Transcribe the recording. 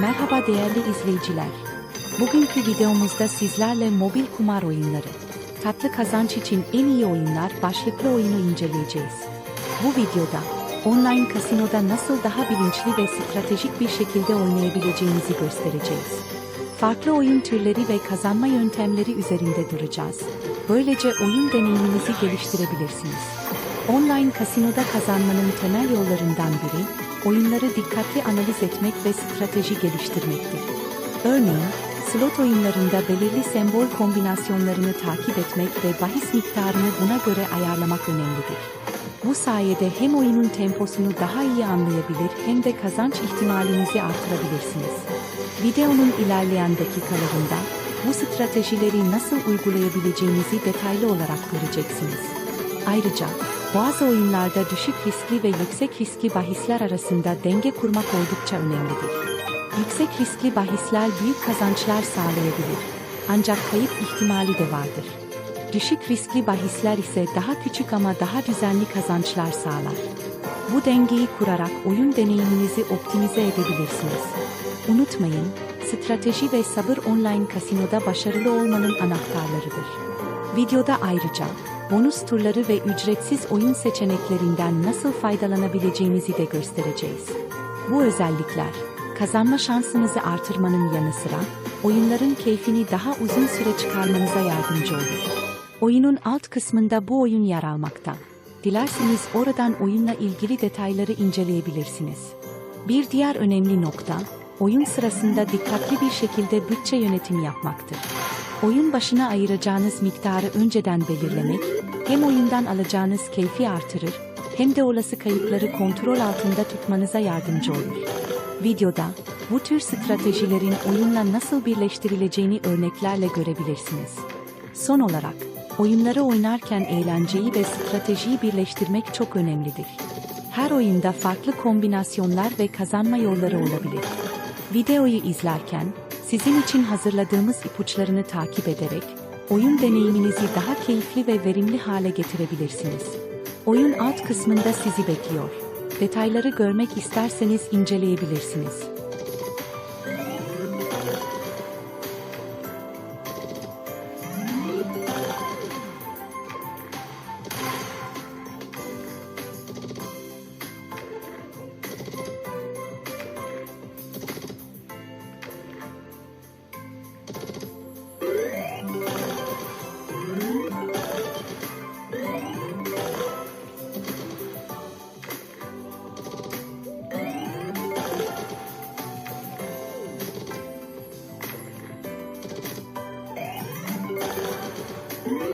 Merhaba değerli izleyiciler. Bugünkü videomuzda sizlerle mobil kumar oyunları, tatlı kazanç için en iyi oyunlar başlıklı oyunu inceleyeceğiz. Bu videoda online kasinoda nasıl daha bilinçli ve stratejik bir şekilde oynayabileceğinizi göstereceğiz. Farklı oyun türleri ve kazanma yöntemleri üzerinde duracağız. Böylece oyun deneyiminizi geliştirebilirsiniz. Online kasinoda kazanmanın temel yollarından biri, oyunları dikkatli analiz etmek ve strateji geliştirmektir. Örneğin, slot oyunlarında belirli sembol kombinasyonlarını takip etmek ve bahis miktarını buna göre ayarlamak önemlidir. Bu sayede hem oyunun temposunu daha iyi anlayabilir hem de kazanç ihtimalinizi artırabilirsiniz. Videonun ilerleyen dakikalarında bu stratejileri nasıl uygulayabileceğinizi detaylı olarak göreceksiniz. Ayrıca bazı oyunlarda düşük riskli ve yüksek riskli bahisler arasında denge kurmak oldukça önemlidir. Yüksek riskli bahisler büyük kazançlar sağlayabilir. Ancak kayıp ihtimali de vardır. Düşük riskli bahisler ise daha küçük ama daha düzenli kazançlar sağlar. Bu dengeyi kurarak oyun deneyiminizi optimize edebilirsiniz. Unutmayın, strateji ve sabır online kasinoda başarılı olmanın anahtarlarıdır. Videoda ayrıca bonus turları ve ücretsiz oyun seçeneklerinden nasıl faydalanabileceğinizi de göstereceğiz. Bu özellikler, kazanma şansınızı artırmanın yanı sıra, oyunların keyfini daha uzun süre çıkarmanıza yardımcı olur. Oyunun alt kısmında bu oyun yer almakta. Dilerseniz oradan oyunla ilgili detayları inceleyebilirsiniz. Bir diğer önemli nokta, oyun sırasında dikkatli bir şekilde bütçe yönetimi yapmaktır. Oyun başına ayıracağınız miktarı önceden belirlemek, hem oyundan alacağınız keyfi artırır, hem de olası kayıpları kontrol altında tutmanıza yardımcı olur. Videoda, bu tür stratejilerin oyunla nasıl birleştirileceğini örneklerle görebilirsiniz. Son olarak, oyunları oynarken eğlenceyi ve stratejiyi birleştirmek çok önemlidir. Her oyunda farklı kombinasyonlar ve kazanma yolları olabilir. Videoyu izlerken, sizin için hazırladığımız ipuçlarını takip ederek, oyun deneyiminizi daha keyifli ve verimli hale getirebilirsiniz. Oyun alt kısmında sizi bekliyor. Detayları görmek isterseniz inceleyebilirsiniz.